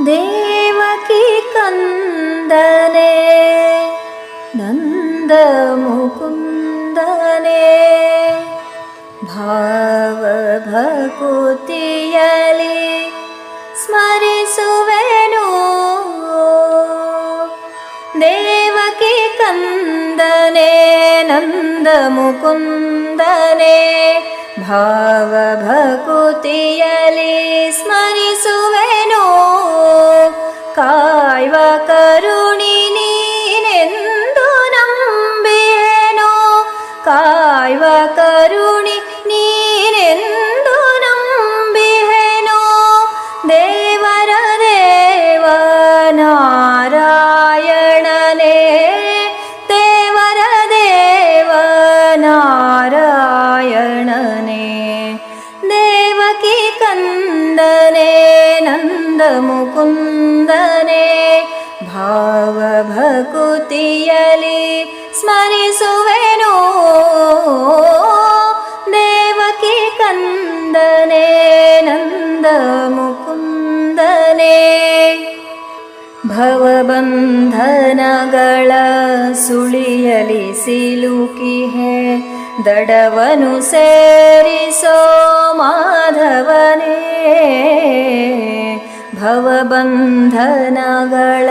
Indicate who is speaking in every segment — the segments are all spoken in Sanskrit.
Speaker 1: देवकी कन्दने नन्द मुकुन्दने भावभकुतियलि स्मरिसुवेनु देवकी कन्दने नन्द भावभकृतियलि स्मरिसु वेणो कैव करुणिनम्बिणो कैव करुणि ಭವಬಂಧನಗಳ ಸುಳಿಯಲಿ ಸಿಲುಕಿಹೆ ದಡವನು ಸೇರಿಸೋ ಮಾಧವನೇ. ಭವಬಂಧನಗಳ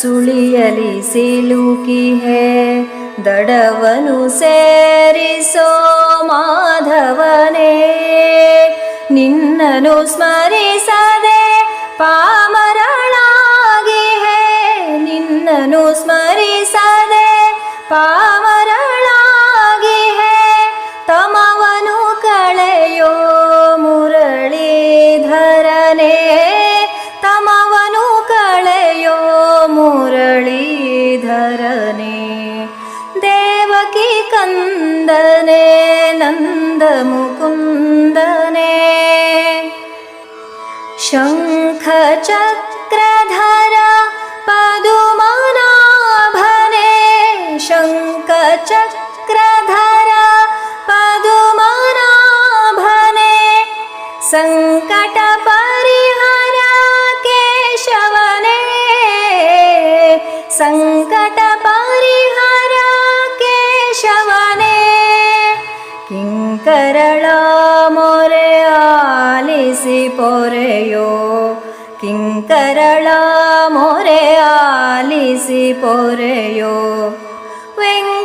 Speaker 1: ಸುಳಿಯಲಿ ಸಿಲುಕಿಹೆ ದಡವನು ಸೇರಿಸೋ ಮಾಧವನೇ. ನಿನ್ನನು ಸ್ಮರಿಸದೆ ಪಾಮರಳಾಗಿಹೆ ತಮವನು ಕಳೆಯೋ ಮುರಳೀಧರನೇ ತಮವನು ಕಳೆಯೋ ಮುರಳೀಧರನೇ ದೇವಕಿ ಕಂದನೆ ನಂದ ಮುಕುಂದನೆ शङ्खचक्रधर चक्रधरा पदुमनाभने भे केशवने संकट केशवने किं कर मोरे आलिसिपोरेयो किं करला मोरे आलिसिपोरेयो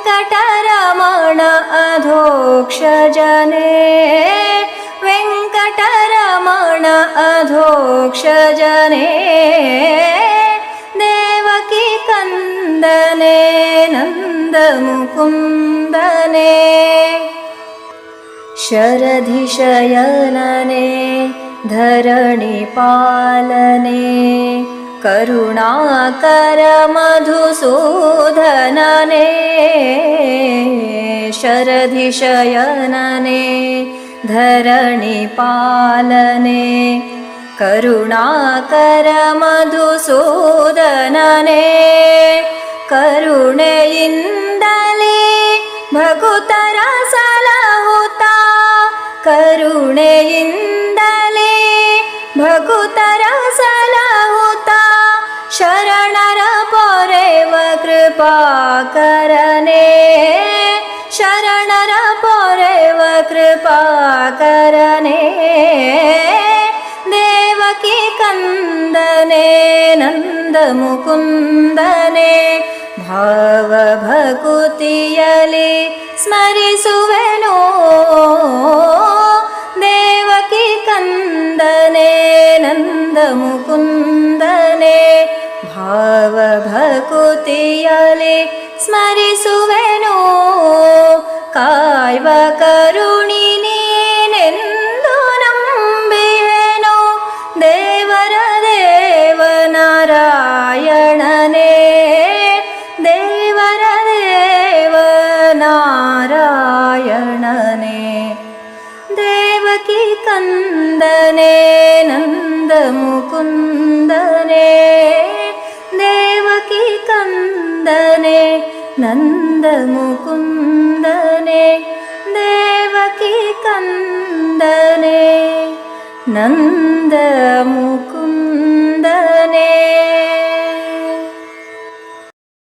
Speaker 1: वेङ्कटरमण अधोक्षजने। वेङ्कटरमण अधोक्षजने। देवकी कन्दने नन्दमुकुन्दने। शरधिशयनने धरणिपालने करुणाकर मधुसूधनने शरदि शयनने धरणिपालने करुणाकर मधुसूदनने करुणे इन्दले भगुतरसलहुता करुणे इन्दले भगुत शरणर पौरेव कृपाकरणे शरणर पौरे कृपाकरणे देवकि कन्दने नन्दमुकुन्दने भावभकुतियलि स्मरिसुवेनो वेणो। कन्दने नन्दमुकुन्द ಭಾವಭಕುತಿಯಲಿ ಸ್ಮರಿಸುವೆನೋ ಕಾಯ್ವ ಕರುಣಿ ನೀನೆಂದು ನಂಬಿಯೇನೋ ದೇವರ ದೇವ ನಾರಾಯಣನೇ ದೇವರ ದೇವ ನಾರಾಯಣನೇ ದೇವಕಿ ಕಂದನೆ ನಂದ ಮುಕುಂದನೆ नन्दमुकुन्दने देवकीकन्दने नन्दमुकुन्दने।